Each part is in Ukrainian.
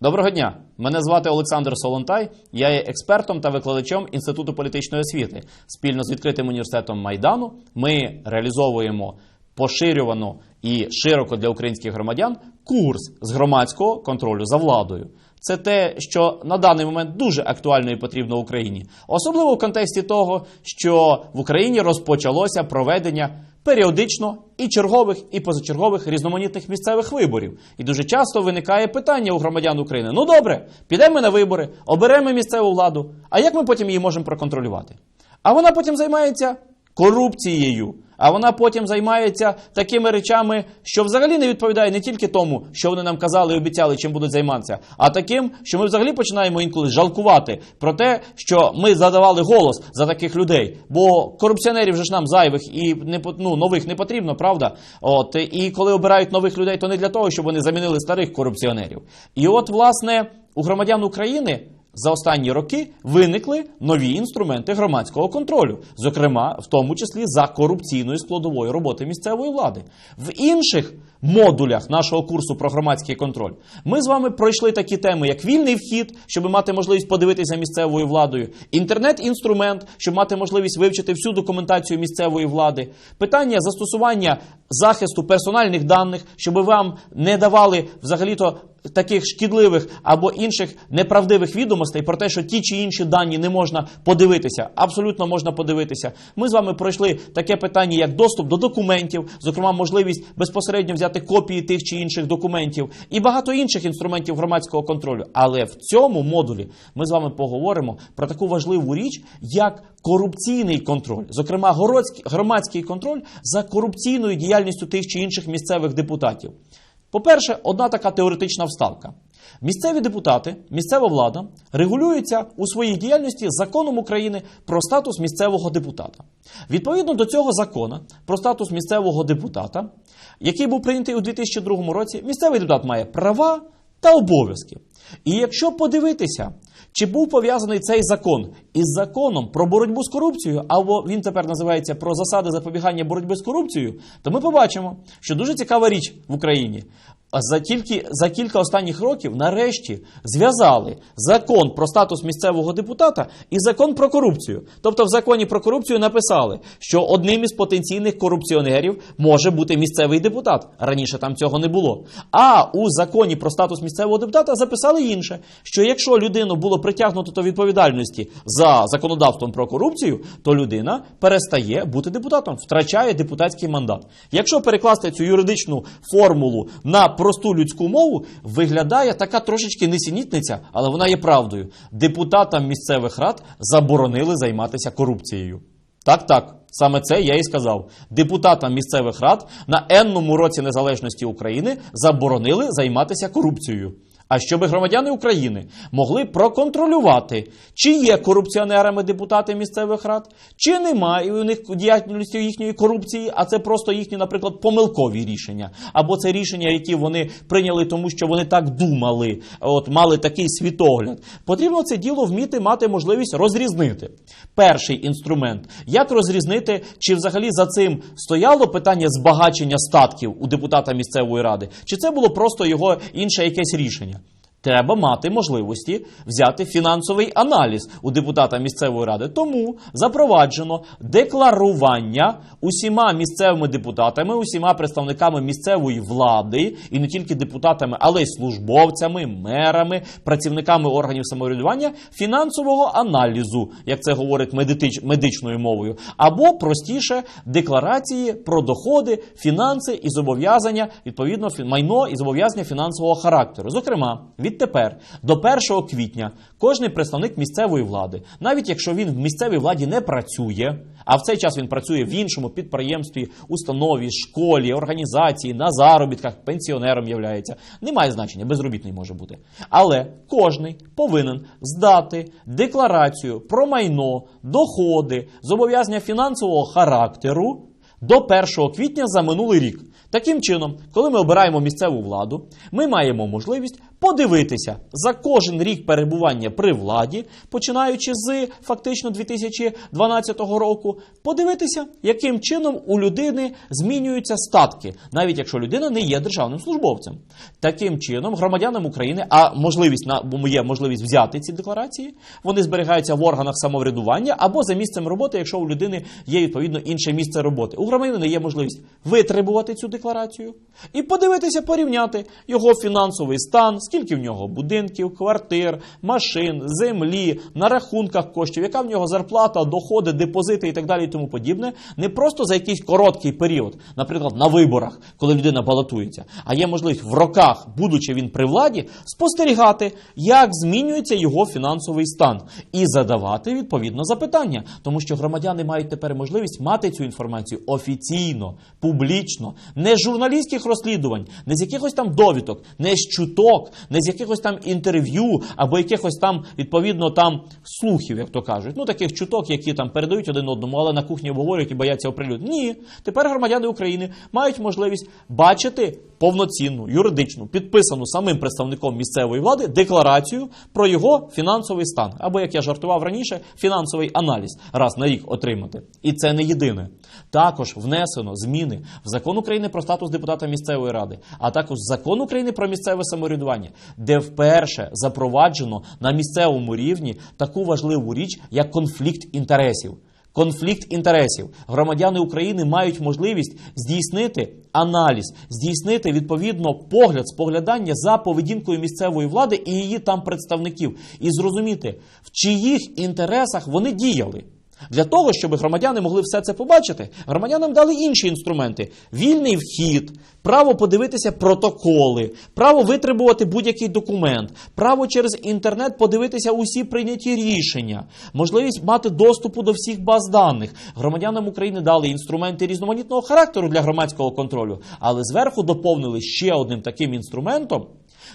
Доброго дня! Мене звати Олександр Солонтай. Я є експертом та викладачем Інституту політичної освіти. Спільно з відкритим університетом Майдану ми реалізовуємо поширювано і широко для українських громадян курс з громадського контролю за владою. Це те, що на даний момент дуже актуально і потрібно Україні, особливо в контексті того, що в Україні розпочалося проведення періодично і чергових, і позачергових різноманітних місцевих виборів. І дуже часто виникає питання у громадян України: ну добре, підемо на вибори, оберемо місцеву владу. А як ми потім її можемо проконтролювати? А вона потім займається корупцією. А вона потім займається такими речами, що взагалі не відповідає не тільки тому, що вони нам казали і обіцяли, чим будуть займатися, а таким, що ми взагалі починаємо інколи жалкувати про те, що ми задавали голос за таких людей. Бо корупціонерів вже ж нам зайвих і не ну, нових не потрібно, правда? От і коли обирають нових людей, то не для того, щоб вони замінили старих корупціонерів. І от, власне, у громадян України за останні роки виникли нові інструменти громадського контролю, зокрема, в тому числі за корупційною складовою роботи місцевої влади. В інших модулях нашого курсу про громадський контроль ми з вами пройшли такі теми, як вільний вхід, щоб мати можливість подивитися місцевою владою, інтернет-інструмент, щоб мати можливість вивчити всю документацію місцевої влади, питання застосування захисту персональних даних, щоб вам не давали взагалі-то таких шкідливих або інших неправдивих відомостей про те, що ті чи інші дані не можна подивитися. Абсолютно можна подивитися. Ми з вами пройшли таке питання, як доступ до документів, зокрема, можливість безпосередньо взяти копії тих чи інших документів і багато інших інструментів громадського контролю. Але в цьому модулі ми з вами поговоримо про таку важливу річ, як корупційний контроль, зокрема, громадський контроль за корупційною діяльністю тих чи інших місцевих депутатів. По-перше, одна така теоретична вставка. Місцеві депутати, місцева влада регулюються у своїй діяльності законом України про статус місцевого депутата. Відповідно до цього закону про статус місцевого депутата, який був прийнятий у 2002 році, місцевий депутат має права та обов'язки. І якщо подивитися, чи був пов'язаний цей закон із законом про боротьбу з корупцією, або він тепер називається про засади запобігання боротьби з корупцією, то ми побачимо, що дуже цікава річ в Україні. За тільки за кілька останніх років нарешті зв'язали закон про статус місцевого депутата і закон про корупцію. Тобто в законі про корупцію написали, що одним із потенційних корупціонерів може бути місцевий депутат. Раніше там цього не було. А у законі про статус місцевого депутата записали інше: що якщо людину було притягнуто до відповідальності за законодавством про корупцію, то людина перестає бути депутатом, втрачає депутатський мандат. Якщо перекласти цю юридичну формулу на просту людську мову, виглядає така трошечки несенітниця, але вона є правдою. Депутатам місцевих рад заборонили займатися корупцією. Так, так, саме це я і сказав. Депутатам місцевих рад на енному році незалежності України заборонили займатися корупцією. А щоб громадяни України могли проконтролювати, чи є корупціонерами депутати місцевих рад, чи немає у них діяльності їхньої корупції, а це просто їхні, наприклад, помилкові рішення, або це рішення, які вони прийняли, тому що вони так думали, от мали такий світогляд. Потрібно це діло вміти мати можливість розрізнити. Перший інструмент як розрізнити, чи взагалі за цим стояло питання збагачення статків у депутата місцевої ради, чи це було просто його інше якесь рішення. Треба мати можливості взяти фінансовий аналіз у депутата місцевої ради. Тому запроваджено декларування усіма місцевими депутатами, усіма представниками місцевої влади, і не тільки депутатами, але й службовцями, мерами, працівниками органів самоврядування фінансового аналізу, як це говорить медитич- медичною мовою, або простіше декларації про доходи, фінанси і зобов'язання, відповідно, майно і зобов'язання фінансового характеру. Зокрема, відтепер до 1 квітня кожний представник місцевої влади, навіть якщо він в місцевій владі не працює, а в цей час він працює в іншому підприємстві, установі, школі, організації, на заробітках, пенсіонером являється, немає значення, безробітний може бути. Але кожний повинен здати декларацію про майно, доходи, зобов'язання фінансового характеру до 1 квітня за минулий рік. Таким чином, коли ми обираємо місцеву владу, ми маємо можливість подивитися за кожен рік перебування при владі, починаючи з фактично 2012 року, подивитися, яким чином у людини змінюються статки, навіть якщо людина не є державним службовцем. Таким чином, громадянам України, а можливість на є можливість взяти ці декларації, вони зберігаються в органах самоврядування або за місцем роботи, якщо у людини є відповідно інше місце роботи. У громадянина є можливість витребувати цю декларацію і подивитися, порівняти його фінансовий стан, скільки в нього будинків, квартир, машин, землі, на рахунках коштів, яка в нього зарплата, доходи, депозити і так далі, і тому подібне. Не просто за якийсь короткий період, наприклад, на виборах, коли людина балотується, а є можливість в роках, будучи він при владі, спостерігати, як змінюється його фінансовий стан, і задавати відповідно запитання, тому що громадяни мають тепер можливість мати цю інформацію офіційно, публічно, не з журналістських розслідувань, не з якихось там довідок, не з чуток, не з якихось там інтерв'ю або якихось там відповідно там слухів, як то кажуть. Ну таких чуток, які там передають один одному, але на кухні обговорюють і бояться оприлюднити. Ні, тепер громадяни України мають можливість бачити повноцінну, юридичну, підписану самим представником місцевої влади декларацію про його фінансовий стан, або як я жартував раніше, фінансовий аналіз раз на рік отримати. І це не єдине. Також внесено зміни в закон України про статус депутата місцевої ради, а також закон України про місцеве самоврядування, де вперше запроваджено на місцевому рівні таку важливу річ, як конфлікт інтересів. Конфлікт інтересів. Громадяни України мають можливість здійснити аналіз, здійснити відповідно погляд, споглядання за поведінкою місцевої влади і її там представників, і зрозуміти, в чиїх інтересах вони діяли. Для того, щоб громадяни могли все це побачити, громадянам дали інші інструменти: вільний вхід, право подивитися протоколи, право витребувати будь-який документ, право через інтернет подивитися усі прийняті рішення, можливість мати доступу до всіх баз даних. Громадянам України дали інструменти різноманітного характеру для громадського контролю, але зверху доповнили ще одним таким інструментом.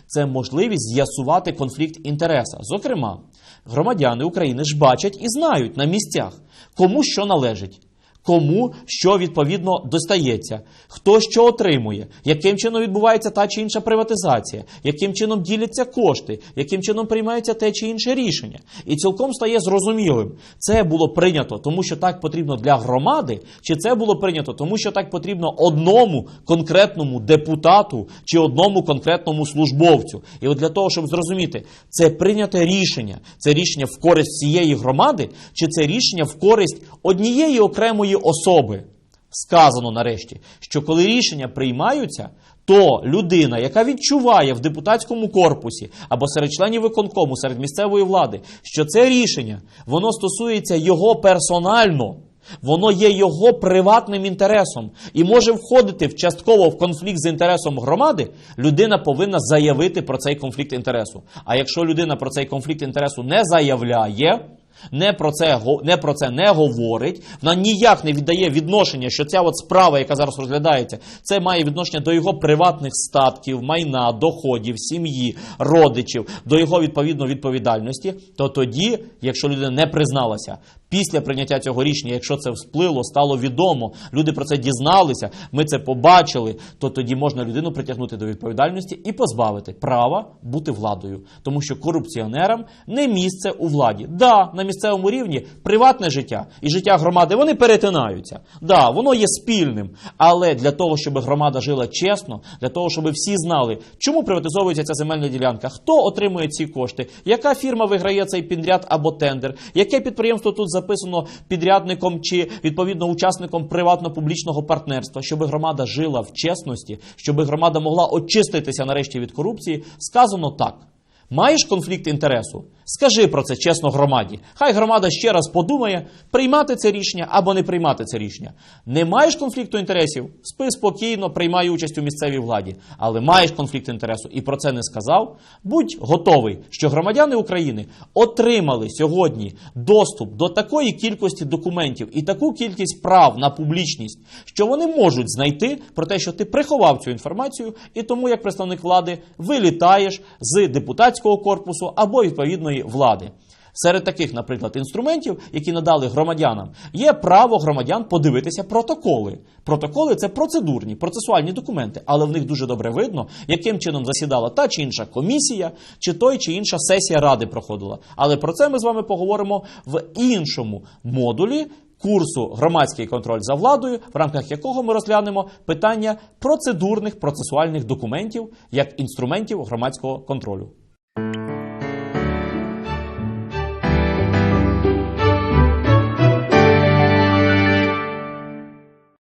Це можливість з'ясувати конфлікт інтереса. Зокрема, громадяни України ж бачать і знають на місцях, кому що належить. Кому що відповідно достається, хто що отримує, яким чином відбувається та чи інша приватизація, яким чином діляться кошти, яким чином приймається те чи інше рішення. І цілком стає зрозумілим, це було прийнято, тому що так потрібно для громади, чи це було прийнято, тому що так потрібно одному конкретному депутату чи одному конкретному службовцю. І от для того, щоб зрозуміти, це прийняте рішення, це рішення в користь всієї громади, чи це рішення в користь однієї окремої особи. Сказано нарешті, що коли рішення приймаються, то людина, яка відчуває в депутатському корпусі або серед членів виконкому, серед місцевої влади, що це рішення воно стосується його персонально. Воно є його приватним інтересом і може входити в частково в конфлікт з інтересом громади. Людина повинна заявити про цей конфлікт інтересу. А якщо людина про цей конфлікт інтересу не заявляє, не про це не про це не говорить, вона ніяк не віддає відношення, що ця от справа, яка зараз розглядається, це має відношення до його приватних статків, майна, доходів, сім'ї, родичів, до його відповідно відповідальності. То тоді, якщо людина не призналася після прийняття цього рішення, якщо це всплило, стало відомо, люди про це дізналися, ми це побачили, то тоді можна людину притягнути до відповідальності і позбавити права бути владою, тому що корупціонерам не місце у владі. Да, на місцевому рівні приватне життя і життя громади вони перетинаються. Да, воно є спільним, але для того, щоб громада жила чесно, для того, щоб всі знали, чому приватизовується ця земельна ділянка, хто отримує ці кошти, яка фірма виграє цей підряд або тендер, яке підприємство тут записано підрядником чи відповідно учасником приватно-публічного партнерства, щоб громада жила в чесності, щоб громада могла очиститися нарешті від корупції, сказано так. Маєш конфлікт інтересу? Скажи про це чесно громаді. Хай громада ще раз подумає, приймати це рішення або не приймати це рішення. Не маєш конфлікту інтересів? Спи спокійно, приймай участь у місцевій владі. Але маєш конфлікт інтересу і про це не сказав. Будь готовий, що громадяни України отримали сьогодні доступ до такої кількості документів і таку кількість прав на публічність, що вони можуть знайти про те, що ти приховав цю інформацію, і тому, як представник влади, вилітаєш з депутатського корпусу або відповідної влади. Серед таких, наприклад, інструментів, які надали громадянам, є право громадян подивитися протоколи. Протоколи це процедурні, процесуальні документи, але в них дуже добре видно, яким чином засідала та чи інша комісія, чи той чи інша сесія ради проходила. Але про це ми з вами поговоримо в іншому модулі. Курсу громадський контроль за владою, в рамках якого ми розглянемо питання процедурних процесуальних документів як інструментів громадського контролю.